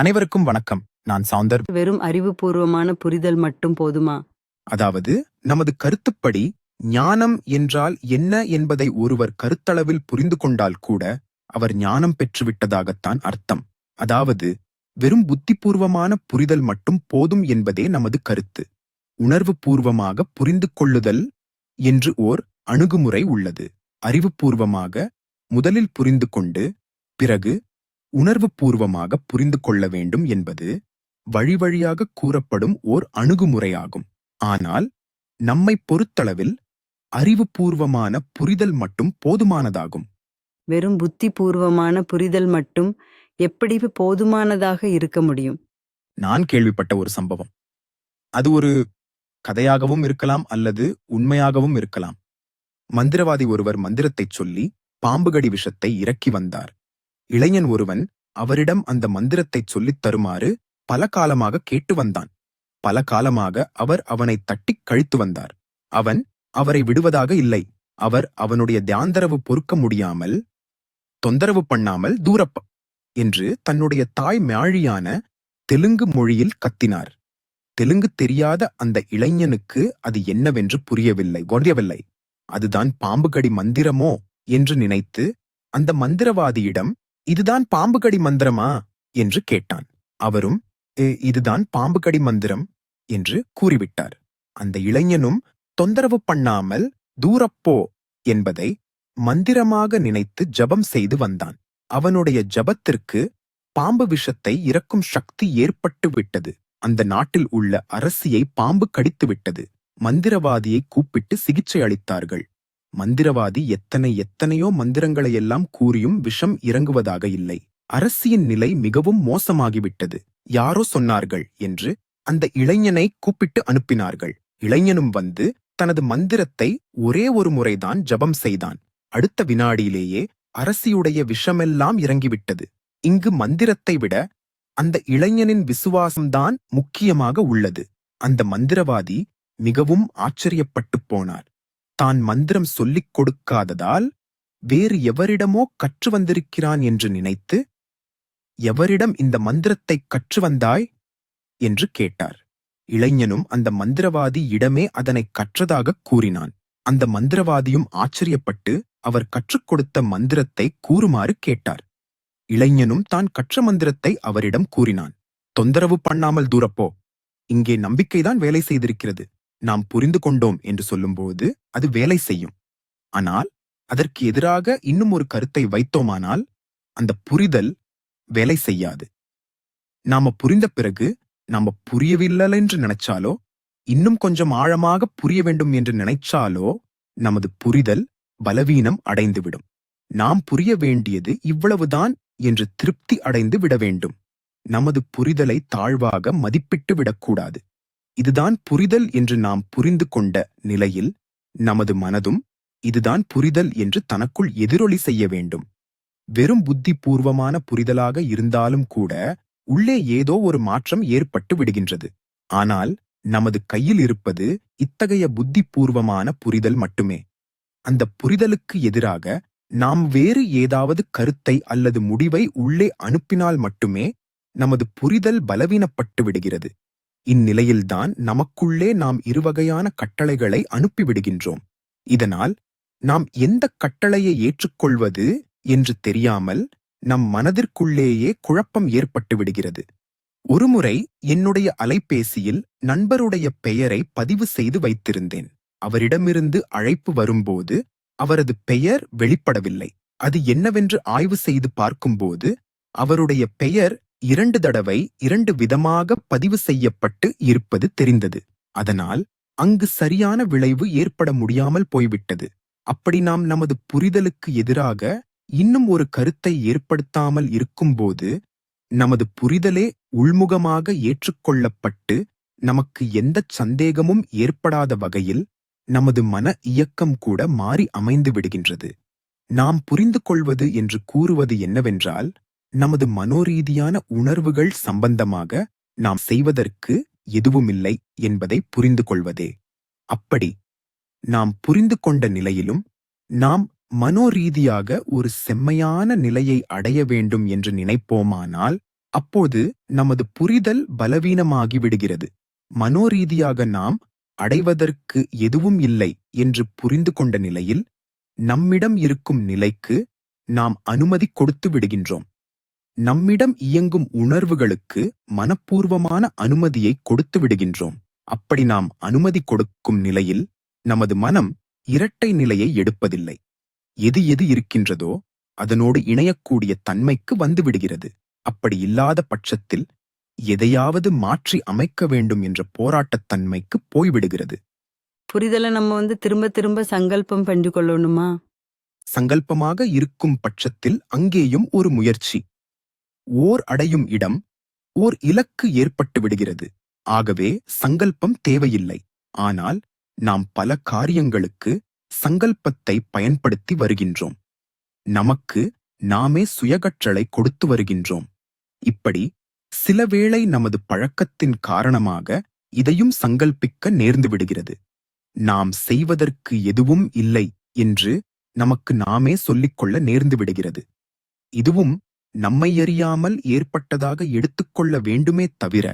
அனைவருக்கும் வணக்கம். நான் சவுந்தர். வெறும் அறிவுபூர்வமான புரிதல் மட்டும் போதுமா? அதாவது நமது கருத்துப்படி ஞானம் என்றால் என்ன என்பதை ஒருவர் கருத்தளவில் புரிந்து கொண்டால் கூட அவர் ஞானம் பெற்றுவிட்டதாகத்தான் அர்த்தம். அதாவது வெறும் புத்திபூர்வமான புரிதல் மட்டும் போதும் என்பதே நமது கருத்து. உணர்வு பூர்வமாக புரிந்து கொள்ளுதல் என்று ஓர் அணுகுமுறை உள்ளது. அறிவுபூர்வமாக முதலில் புரிந்து கொண்டு பிறகு உணர்வு பூர்வமாக புரிந்து கொள்ள வேண்டும் என்பது வழி வழியாக கூறப்படும் ஓர் அணுகுமுறையாகும். ஆனால் நம்மை பொறுத்தளவில் அறிவுபூர்வமான புரிதல் மட்டும் போதுமானதாகும். வெறும் புத்திபூர்வமான புரிதல் மட்டும் எப்படி போதுமானதாக இருக்க முடியும்? நான் கேள்விப்பட்ட ஒரு சம்பவம். அது ஒரு கதையாகவும் இருக்கலாம் அல்லது உண்மையாகவும் இருக்கலாம். மந்திரவாதி ஒருவர் மந்திரத்தைச் சொல்லி பாம்புகடி விஷத்தை இறக்கி வந்தார். இளைஞன் ஒருவன் அவரிடம் அந்த மந்திரத்தைச் சொல்லித் தருமாறு பல காலமாக கேட்டு வந்தான். பல காலமாக அவர் அவனை தட்டிக் கழித்து வந்தார். அவன் அவரை விடுவதாக இல்லை. அவர் அவனுடைய தியாந்தரவு பொறுக்க முடியாமல் தொந்தரவு பண்ணாமல் தூரப்ப என்று தன்னுடைய தாய் மாழியான தெலுங்கு மொழியில் கத்தினார். தெலுங்கு தெரியாத அந்த இளைஞனுக்கு அது என்னவென்று புரியவில்லை புரியவில்லை. அதுதான் பாம்புகடி மந்திரமோ என்று நினைத்து அந்த மந்திரவாதியிடம் இதுதான் பாம்புகடி மந்திரமா? என்று கேட்டான். அவரும் "ஏ, இதுதான் பாம்புகடி மந்திரம் என்று கூறிவிட்டார். அந்த இளைஞனும் தொந்தரவு பண்ணாமல் தூரப்போ என்பதை மந்திரமாக நினைத்து ஜபம் செய்து வந்தான். அவனுடைய ஜபத்திற்கு பாம்பு விஷத்தை இறக்கும் சக்தி ஏற்பட்டு விட்டது. அந்த நாட்டில் உள்ள அரசியை பாம்பு கடித்துவிட்டது மந்திரவாதியை கூப்பிட்டு சிகிச்சை அளித்தார்கள். மந்திரவாதி எத்தனை எத்தனையோ மந்திரங்களை எல்லாம் கூறியும் விஷம் இறங்குவதாக இல்லை. அரசியின் நிலை மிகவும் மோசமாகிவிட்டது. யாரோ சொன்னார்கள் என்று அந்த இளைஞனை கூப்பிட்டு அனுப்பினார்கள். இளைஞனும் வந்து தனது மந்திரத்தை ஒரே ஒரு முறைதான் ஜபம் செய்தான். அடுத்த வினாடியிலேயே அரசியுடைய விஷமெல்லாம் இறங்கிவிட்டது. இங்கு மந்திரத்தை விட அந்த இளைஞனின் விசுவாசம்தான் முக்கியமாக உள்ளது. அந்த மந்திரவாதி மிகவும் ஆச்சரியப்பட்டுப் போனார். தான் மந்திரம் சொல்லிக் கொடுக்காததால் வேறு எவரிடமோ கற்று வந்திருக்கிறான் என்று நினைத்து எவரிடம் இந்த மந்திரத்தை கற்று வந்தாய்? என்று கேட்டார். இளைஞனும் அந்த மந்திரவாதி இடமே அதனை கற்றதாகக் கூறினான். அந்த மந்திரவாதியும் ஆச்சரியப்பட்டு அவர் கற்றுக் கொடுத்த மந்திரத்தை கூறுமாறு கேட்டார். இளைஞனும் தான் கற்ற மந்திரத்தை அவரிடம் கூறினான். தொந்தரவு பண்ணாமல் தூரப்போ. இங்கே நம்பிக்கைதான் வேலை செய்திருக்கிறது. நாம் புரிந்து கொண்டோம் என்று சொல்லும்போது அது வேலை செய்யும். ஆனால் அதற்கு எதிராக இன்னும் ஒரு கருத்தை வைத்தோமானால் அந்த புரிதல் வேலை செய்யாது. நாம புரிந்த பிறகு நாம புரியவில்லை என்று நினைச்சாலோ இன்னும் கொஞ்சம் ஆழமாக புரிய வேண்டும் என்று நினைச்சாலோ நமது புரிதல் பலவீனம் அடைந்துவிடும். நாம் புரிய வேண்டியது இவ்வளவுதான் என்று திருப்தி அடைந்து விட வேண்டும். நமது புரிதலை தாழ்வாக மதிப்பிட்டு விடக்கூடாது. இதுதான் புரிதல் என்று நாம் புரிந்து கொண்ட நிலையில் நமது மனதும் இதுதான் புரிதல் என்று தனக்குள் எதிரொலி செய்ய வேண்டும். வெறும் புத்தி பூர்வமான புரிதலாக இருந்தாலும் கூட உள்ளே ஏதோ ஒரு மாற்றம் ஏற்பட்டு விடுகின்றது. ஆனால் நமது கையில் இருப்பது இத்தகைய புத்தி பூர்வமான புரிதல் மட்டுமே. அந்த புரிதலுக்கு எதிராக நாம் வேறு ஏதாவது கருத்தை அல்லது முடிவை உள்ளே அனுப்பினால் மட்டுமே நமது புரிதல் பலவீனப்பட்டு விடுகிறது. இந்நிலையில்தான் நமக்குள்ளே நாம் இருவகையான கட்டளைகளை அனுப்பிவிடுகின்றோம். இதனால் நாம் எந்த கட்டளையை ஏற்றுக்கொள்வது என்று தெரியாமல் நம் மனதிற்குள்ளேயே குழப்பம் ஏற்பட்டு விடுகிறது ஒருமுறை என்னுடைய அலைபேசியில் நண்பருடைய பெயரை பதிவு செய்து வைத்திருந்தேன். அவரிடமிருந்து அழைப்பு வரும்போது அவரது பெயர் வெளிப்படவில்லை. அது என்னவென்று ஆய்வு செய்து பார்க்கும்போது அவருடைய பெயர் இரண்டு தடவை இரண்டு விதமாக பதிவு செய்யப்பட்டு இருப்பது தெரிந்தது. அதனால் அங்கு சரியான விளைவு ஏற்பட முடியாமல் போய்விட்டது. அப்படி நாம் நமது புரிதலுக்கு எதிராக இன்னும் ஒரு கருத்தை ஏற்படுத்தாமல் இருக்கும்போது நமது புரிதலே உள்முகமாக ஏற்றுக்கொள்ளப்பட்டு நமக்கு எந்தச் சந்தேகமும் ஏற்படாத வகையில் நமது மன இயக்கம் கூட மாறி அமைந்து விடுகின்றது. நாம் புரிந்து கொள்வது என்று கூறுவது என்னவென்றால் நமது மனோரீதியான உணர்வுகள் சம்பந்தமாக நாம் செய்வதற்கு எதுவுமில்லை என்பதை புரிந்து கொள்வதே. அப்படி நாம் புரிந்து கொண்ட நிலையிலும் நாம் மனோரீதியாக ஒரு செம்மையான நிலையை அடைய வேண்டும் என்று நினைப்போமானால் அப்போது நமது புரிதல் பலவீனமாகிவிடுகிறது. மனோரீதியாக நாம் அடைவதற்கு எதுவும் இல்லை என்று புரிந்து கொண்ட நிலையில் நம்மிடம் இருக்கும் நிலைக்கு நாம் அனுமதி கொடுத்து விடுகின்றோம். நம்மிடம் இயங்கும் உணர்வுகளுக்கு மனப்பூர்வமான அனுமதியை கொடுத்து விடுகின்றோம். அப்படி நாம் அனுமதி கொடுக்கும் நிலையில் நமது மனம் இரட்டை நிலையை எடுப்பதில்லை. எது எது இருக்கின்றதோ அதனோடு இணையக்கூடிய தன்மைக்கு வந்து விடுகிறது. அப்படி இல்லாத பட்சத்தில் எதையாவது மாற்றி அமைக்க வேண்டும் என்ற போராட்டத் தன்மைக்கு போய்விடுகிறது புரிதலை நம்ம வந்து திரும்ப திரும்ப சங்கல்பம் பண்ணி கொள்ளணுமா? சங்கல்பமாக இருக்கும் பட்சத்தில் அங்கேயும் ஒரு முயற்சி. ஓர் அடையும் இடம் ஓர் இலக்கு ஏற்பட்டு விடுகிறது. ஆகவே சங்கல்பம் தேவையில்லை. ஆனால் நாம் பல காரியங்களுக்கு சங்கல்பத்தை பயன்படுத்தி வருகின்றோம். நமக்கு நாமே சுயகற்றலை கொடுத்து வருகின்றோம். இப்படி சிலவேளை நமது பழக்கத்தின் காரணமாக இதையும் சங்கல்பிக்க நேர்ந்து விடுகிறது. நாம் செய்வதற்கு எதுவும் இல்லை என்று நமக்கு நாமே சொல்லிக்கொள்ள நேர்ந்து விடுகிறது. இதுவும் நம்மை அறியாமல் ஏற்பட்டதாக எடுத்துக்கொள்ள வேண்டுமே தவிர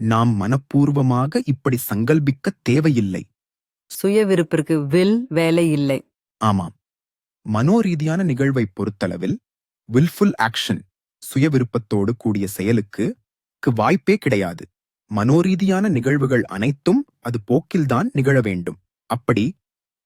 நாம் மனப்பூர்வமாக இப்படி சங்கல்பிக்க தேவையில்லை. சுய விருப்பிற்கு வில் வேலை இல்லை. ஆமாம். மனோரீதியான நிகழ்வை பொறுத்தளவில் வில்ஃபுல் ஆக்ஷன் சுய விருப்பத்தோடு கூடிய செயலுக்கு க்கு வாய்ப்பே கிடையாது. மனோரீதியான நிகழ்வுகள் அனைத்தும் அது போக்கில்தான் நிகழ வேண்டும். அப்படி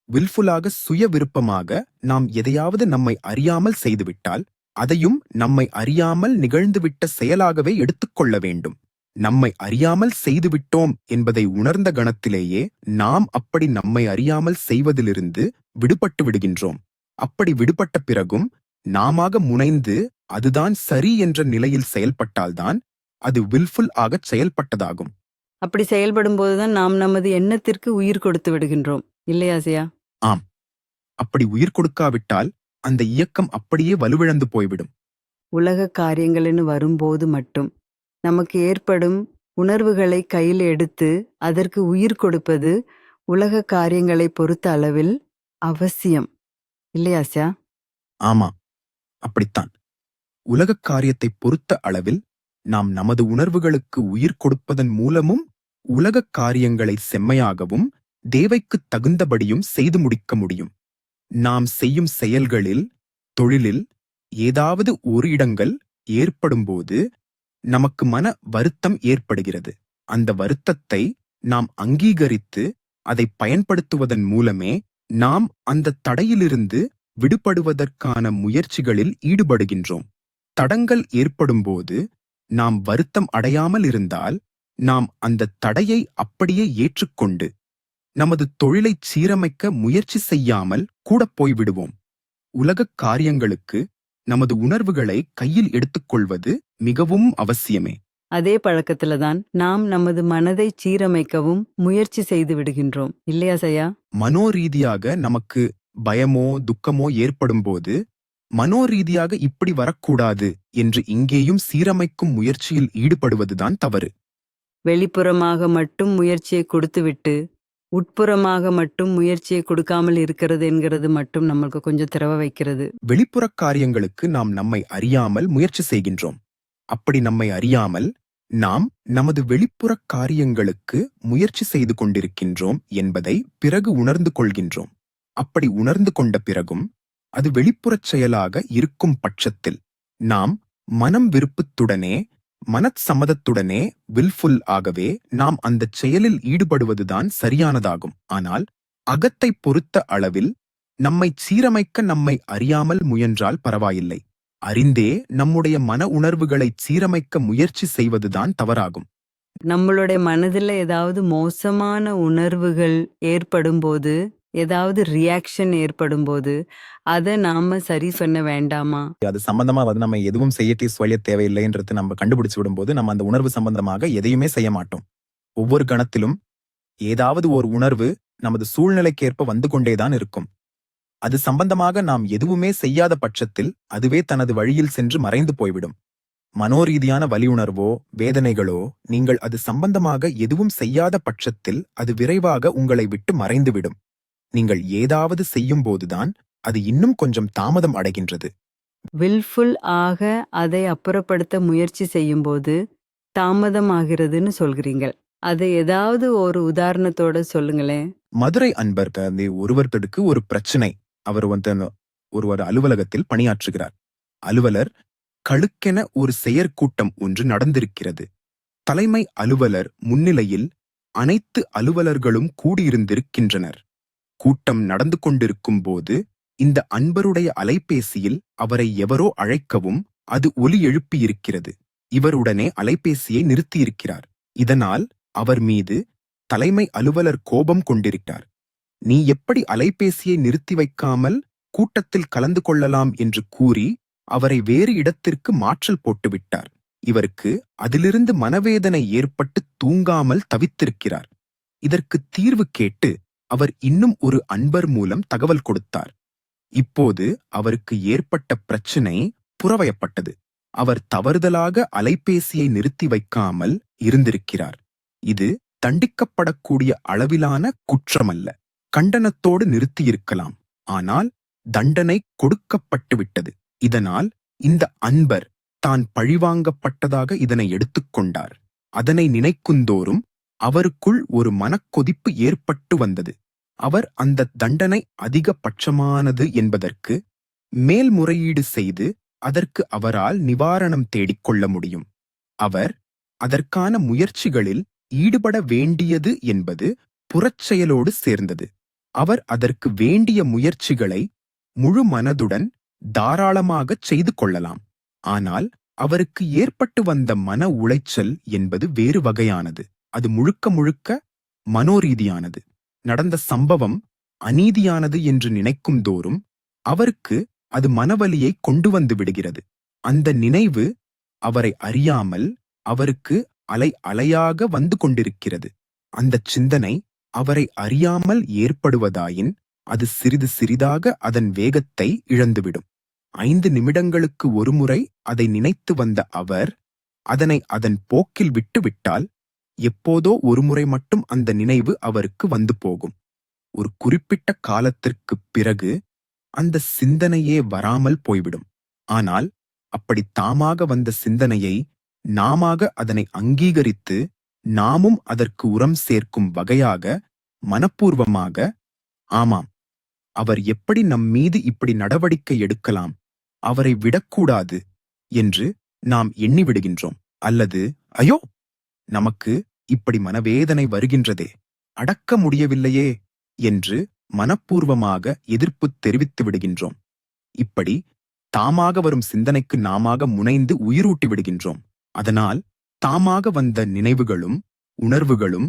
வில்ஃபுல்லாக சுய விருப்பமாக நாம் எதையாவது நம்மை அறியாமல் செய்துவிட்டால் அதையும் நம்மை அறியாமல் நிகழ்ந்துவிட்ட செயலாகவே எடுத்துக்கொள்ள வேண்டும். நம்மை அறியாமல் செய்துவிட்டோம் என்பதை உணர்ந்த கணத்திலேயே நாம் அப்படி நம்மை அறியாமல் செய்வதிலிருந்து விடுபட்டு விடுகின்றோம். அப்படி விடுபட்ட பிறகும் நாமாக முனைந்து அதுதான் சரி என்ற நிலையில் செயல்பட்டால்தான் அது வில்ஃபுல் ஆகச் செயல்பட்டதாகும். அப்படி செயல்படும் போதுதான் நாம் நமது எண்ணத்திற்கு உயிர் கொடுத்து விடுகின்றோம். இல்லையா சியா அப்படி உயிர் கொடுக்காவிட்டால் அந்த இயக்கம் அப்படியே வலுவிழந்து போய்விடும். உலக காரியங்கள்னு வரும்போது மட்டும் நமக்கு ஏற்படும் உணர்வுகளை கையில் எடுத்து அதற்கு உயிர் கொடுப்பது உலக காரியங்களை பொறுத்த அளவில் அவசியம். இல்லையா சியா ஆமா அப்படித்தான். உலகக் காரியத்தை பொறுத்த அளவில் நாம் நமது உணர்வுகளுக்கு உயிர் கொடுப்பதன் மூலமும் உலகக் காரியங்களை செம்மையாகவும் தேவைக்குத் தகுந்தபடியும் செய்து முடிக்க முடியும். நாம் செய்யும் செயல்களில் தொழிலில் ஏதாவது ஒரு இடங்கள் ஏற்படும்போது நமக்கு மன வருத்தம் ஏற்படுகிறது. அந்த வருத்தத்தை நாம் அங்கீகரித்து அதை பயன்படுத்துவதன் மூலமே நாம் அந்த தடையிலிருந்து விடுபடுவதற்கான முயற்சிகளில் ஈடுபடுகின்றோம். தடங்கள் ஏற்படும்போது நாம் வருத்தம் அடையாமல் இருந்தால் நாம் அந்த தடையை அப்படியே ஏற்றுக்கொண்டு நமது தொழிலைச் சீரமைக்க முயற்சி செய்யாமல் கூட போய்விடுவோம். உலகக் காரியங்களுக்கு நமது உணர்வுகளை கையில் எடுத்துக்கொள்வது மிகவும் அவசியமே. அதே பழக்கத்துல தான் நாம் நமது மனதை சீரமைக்கவும் முயற்சி செய்து விடுகின்றோம். இல்லையா சையா? மனோரீதியாக நமக்கு பயமோ துக்கமோ ஏற்படும்போது மனோரீதியாக இப்படி வரக்கூடாது என்று இங்கேயும் சீரமைக்கும் முயற்சியில் ஈடுபடுவதுதான் தவறு. வெளிப்புறமாக மட்டும் முயற்சியை கொடுத்துவிட்டு உட்புறமாக மட்டும் முயற்சியை கொடுக்காமல் இருக்கிறது என்கிறது மட்டும் நம்மளுக்கு கொஞ்சம் திரவ வைக்கிறது. வெளிப்புறக் காரியங்களுக்கு நாம் நம்மை அறியாமல் முயற்சி செய்கின்றோம். அப்படி நம்மை அறியாமல் நாம் நமது வெளிப்புறக் காரியங்களுக்கு முயற்சி செய்து கொண்டிருக்கின்றோம் என்பதை பிறகு உணர்ந்து கொள்கின்றோம். அப்படி உணர்ந்து கொண்ட பிறகும் அது வெளிப்புறச் செயலாக இருக்கும் பட்சத்தில் நாம் மனம் விருப்பத்துடனே மனச்சம்மதத்துடனே வில்ஃபுல் ஆகவே நாம் அந்தச் செயலில் ஈடுபடுவதுதான் சரியானதாகும். ஆனால் அகத்தை பொறுத்த அளவில் நம்மை சீரமைக்க நம்மை அறியாமல் முயன்றால் பரவாயில்லை. அறிந்தே நம்முடைய மன உணர்வுகளை சீரமைக்க முயற்சி செய்வதுதான் தவறாகும். நம்மளுடைய மனதில் ஏதாவது மோசமான உணர்வுகள் ஏற்படும்போது ஏதாவது ரியாக்ஷன் ஏற்படும்போது அதை நாம சரி பண்ண வேண்டாமா? அது சம்பந்தமா வந்து நம்ம எதுவும் செய்யட்டி சொல்ல தேவையில்லைன்றது நம்ம கண்டுபிடிச்சு விடும்போது நம்ம அந்த உணர்வு சம்பந்தமாக எதையுமே செய்ய மாட்டோம். ஒவ்வொரு கணத்திலும் ஏதாவது ஒரு உணர்வு நமது சூழ்நிலைக்கேற்ப வந்து கொண்டேதான் இருக்கும். அது சம்பந்தமாக நாம் எதுவுமே செய்யாத பட்சத்தில் அதுவே தனது வழியில் சென்று மறைந்து போய்விடும். மனோரீதியான வலியுணர்வோ வேதனைகளோ நீங்கள் அது சம்பந்தமாக எதுவும் செய்யாத பட்சத்தில் அது விரைவாக உங்களை விட்டு மறைந்துவிடும். நீங்கள் ஏதாவது செய்யும் போதுதான் அது இன்னும் கொஞ்சம் தாமதம் அடைகின்றது. வில்ஃபுல் ஆக அதை அப்புறப்படுத்த முயற்சி செய்யும்போது தாமதமாகிறதுன்னு சொல்கிறீங்கள் அதை ஏதாவது ஒரு உதாரணத்தோட சொல்லுங்களேன். மதுரை அன்பர் வந்து ஒருவருக்கு ஒரு பிரச்சனை. அவர் வந்து அந்த ஒரு ஒரு அலுவலகத்தில் பணியாற்றுகிறார். அலுவலர் கழுக்கென ஒரு செயற்கூட்டம் ஒன்று நடந்திருக்கிறது. தலைமை அலுவலர் முன்னிலையில் அனைத்து அலுவலர்களும் கூடியிருந்திருக்கின்றனர். கூட்டம் நடந்து கொண்டிருக்கும் போது இந்த அன்பருடைய அலைபேசியில் அவரை எவரோ அழைக்கவும் அது ஒலி எழுப்பியிருக்கிறது. இவருடனே அலைபேசியை நிறுத்தியிருக்கிறார். இதனால் அவர் மீது தலைமை அலுவலர் கோபம் கொண்டிருக்கிறார். நீ எப்படி அலைபேசியை நிறுத்தி வைக்காமல் கூட்டத்தில் கலந்து கொள்ளலாம்? என்று கூறி அவரை வேறு இடத்திற்கு மாற்றல் போட்டுவிட்டார். இவருக்கு அதிலிருந்து மனவேதனை ஏற்பட்டு தூங்காமல் தவித்திருக்கிறார். இதற்கு தீர்வு கேட்டு அவர் இன்னும் ஒரு அன்பர் மூலம் தகவல் கொடுத்தார். இப்போது அவருக்கு ஏற்பட்ட பிரச்சினை புறவயப்பட்டது. அவர் தவறுதலாக அலைபேசியை நிறுத்தி வைக்காமல் இருந்திருக்கிறார். இது தண்டிக்கப்படக்கூடிய அளவிலான குற்றமல்ல. கண்டனத்தோடு நிறுத்தியிருக்கலாம். ஆனால் தண்டனை கொடுக்கப்பட்டுவிட்டது. இதனால் இந்த அன்பர் தான் பழிவாங்கப்பட்டதாக இதனை எடுத்துக்கொண்டார். அதனை நினைக்குந்தோறும் அவருக்குள் ஒரு மனக்கொதிப்பு ஏற்பட்டு வந்தது. அவர் அந்த தண்டனை அதிகபட்சமானது என்பதற்கு மேல்முறையீடு செய்து அதற்கு அவரால் நிவாரணம் தேடிக் கொள்ள முடியும். அவர் அதற்கான முயற்சிகளில் ஈடுபட வேண்டியது என்பது புறச்செயலோடு சேர்ந்தது. அவர் அதற்கு வேண்டிய முயற்சிகளை முழு மனதுடன் தாராளமாகச் செய்து கொள்ளலாம். ஆனால் அவருக்கு ஏற்பட்டு வந்த மன உளைச்சல் என்பது வேறு வகையானது. அது முழுக்க முழுக்க மனோரீதியானது. நடந்த சம்பவம் அநீதியானது என்று நினைக்கும் தோறும் அவருக்கு அது மனவலியை கொண்டு வந்து விடுகிறது. அந்த நினைவு அவரை அறியாமல் அவருக்கு அலை அலையாக வந்து கொண்டிருக்கிறது. அந்தச் சிந்தனை அவரை அறியாமல் ஏற்படுவதாயின் அது சிறிது சிறிதாக அதன் வேகத்தை இழந்துவிடும். ஐந்து நிமிடங்களுக்கு ஒருமுறை அதை நினைத்து வந்த அவர் அதனை அதன் போக்கில் விட்டுவிட்டால் எப்போதோ ஒருமுறை மட்டும் அந்த நினைவு அவருக்கு வந்து போகும். ஒரு குறிப்பிட்ட காலத்திற்குப் பிறகு அந்த சிந்தனையே வராமல் போய்விடும். ஆனால் அப்படி தாமாக வந்த சிந்தனையை நாமாக அதனை அங்கீகரித்து நாமும் அதற்கு உரம் சேர்க்கும் வகையாக மனப்பூர்வமாக ஆமாம் அவர் எப்படி நம் மீது இப்படி நடவடிக்கை எடுக்கலாம் அவரை விடக்கூடாது என்று நாம் எண்ணிவிடுகின்றோம். அல்லது ஐயோ! நமக்கு இப்படி மனவேதனை வருகின்றதே. அடக்க முடியவில்லையே என்று மனப்பூர்வமாக எதிர்ப்பு தெரிவித்து விடுகின்றோம். இப்படி தாமாக வரும் சிந்தனைக்கு நாமாக முனைந்து உயிரூட்டி விடுகின்றோம். அதனால் தாமாக வந்த நினைவுகளும் உணர்வுகளும்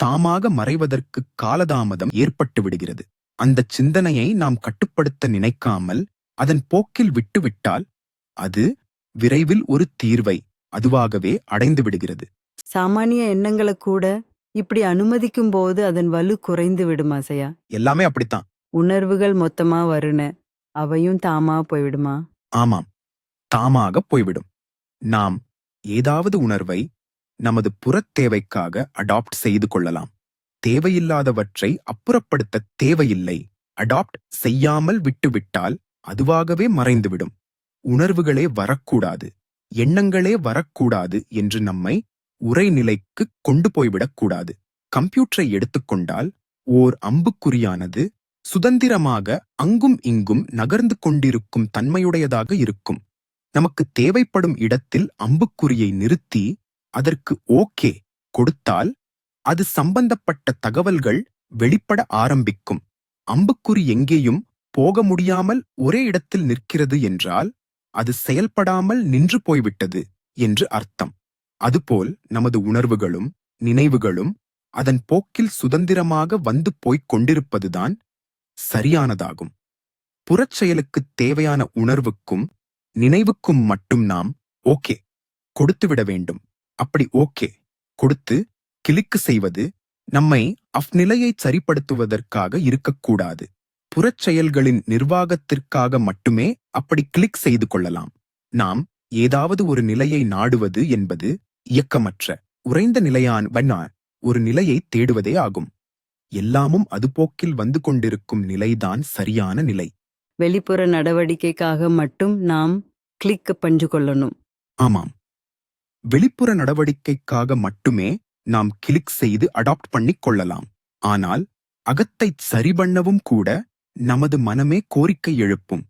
தாமாக மறைவதற்கு காலதாமதம் ஏற்பட்டு விடுகிறது. அந்த சிந்தனையை நாம் கட்டுப்படுத்த நினைக்காமல் அதன் போக்கில் விட்டுவிட்டால் அது விரைவில் ஒரு தீர்வை அதுவாகவே அடைந்து விடுகிறது. சாமானிய எண்ணங்களை கூட இப்படி அனுமதிக்கும் போது அதன் வலு குறைந்து விடுமா சையா எல்லாமே அப்படித்தான். உணர்வுகள் மொத்தமா வருன அவையும் தாமா போய்விடுமா? ஆமாம். தாமாக போய்விடும். நாம் ஏதாவது உணர்வை நமது புறத் தேவைக்காக அடாப்ட் செய்து கொள்ளலாம். தேவையில்லாதவற்றை அப்புறப்படுத்த தேவையில்லை. அடாப்ட் செய்யாமல் விட்டுவிட்டால் அதுவாகவே மறைந்துவிடும். உணர்வுகளே வரக்கூடாது. எண்ணங்களே வரக்கூடாது என்று நம்மை உரைநிலைக்கு கொண்டு போய்விடக்கூடாது கம்ப்யூட்டரை எடுத்துக்கொண்டால் ஓர் அம்புக்குறியானது சுதந்திரமாக அங்கும் இங்கும் நகர்ந்து கொண்டிருக்கும் தன்மையுடையதாக இருக்கும். நமக்கு தேவைப்படும் இடத்தில் அம்புக்குறியை நிறுத்தி அதற்கு ஓகே கொடுத்தால் அது சம்பந்தப்பட்ட தகவல்கள் வெளிப்பட ஆரம்பிக்கும். அம்புக்குறி எங்கேயும் போக முடியாமல் ஒரே இடத்தில் நிற்கிறது என்றால் அது செயல்படாமல் நின்று போய்விட்டது என்று அர்த்தம். அதுபோல் நமது உணர்வுகளும் நினைவுகளும் அதன் போக்கில் சுதந்திரமாக வந்து போய்க் கொண்டிருப்பதுதான் சரியானதாகும். புறச்செயலுக்குத் தேவையான உணர்வுக்கும் நினைவுக்கும் மட்டும் நாம் ஓகே கொடுத்துவிட வேண்டும். அப்படி ஓகே கொடுத்து கிளிக்கு செய்வது நம்மை அவ்நிலையைச் சரிப்படுத்துவதற்காக இருக்கக்கூடாது. புறச்செயல்களின் நிர்வாகத்திற்காக மட்டுமே அப்படி கிளிக் செய்து கொள்ளலாம். நாம் ஏதாவது ஒரு நிலையை நாடுவது என்பது இயக்கமற்ற உறைந்த நிலையான வண்ணார் ஒரு நிலையை தேடுவதே ஆகும். எல்லாமும் அதுபோக்கில் வந்து கொண்டிருக்கும் நிலைதான் சரியான நிலை. வெளிப்புற நடவடிக்கைக்காக மட்டும் நாம் கிளிக் பஞ்சு கொள்ளணும். ஆமாம். வெளிப்புற நடவடிக்கைக்காக மட்டுமே நாம் கிளிக் செய்து அடாப்ட் பண்ணிக் கொள்ளலாம். ஆனால் அகத்தை சரி பண்ணவும் கூட நமது மனமே கோரிக்கை எழுப்பும்.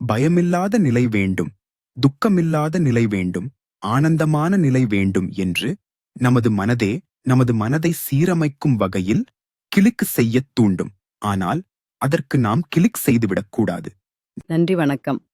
பயமில்லாத நிலை வேண்டும். துக்கமில்லாத நிலை வேண்டும். ஆனந்தமான நிலை வேண்டும் என்று நமது மனதே நமது மனதை சீரமைக்கும் வகையில் கிளிக் செய்யத் தூண்டும். ஆனால் அதற்கு நாம் கிளிக் செய்துவிடக் கூடாது. நன்றி வணக்கம்.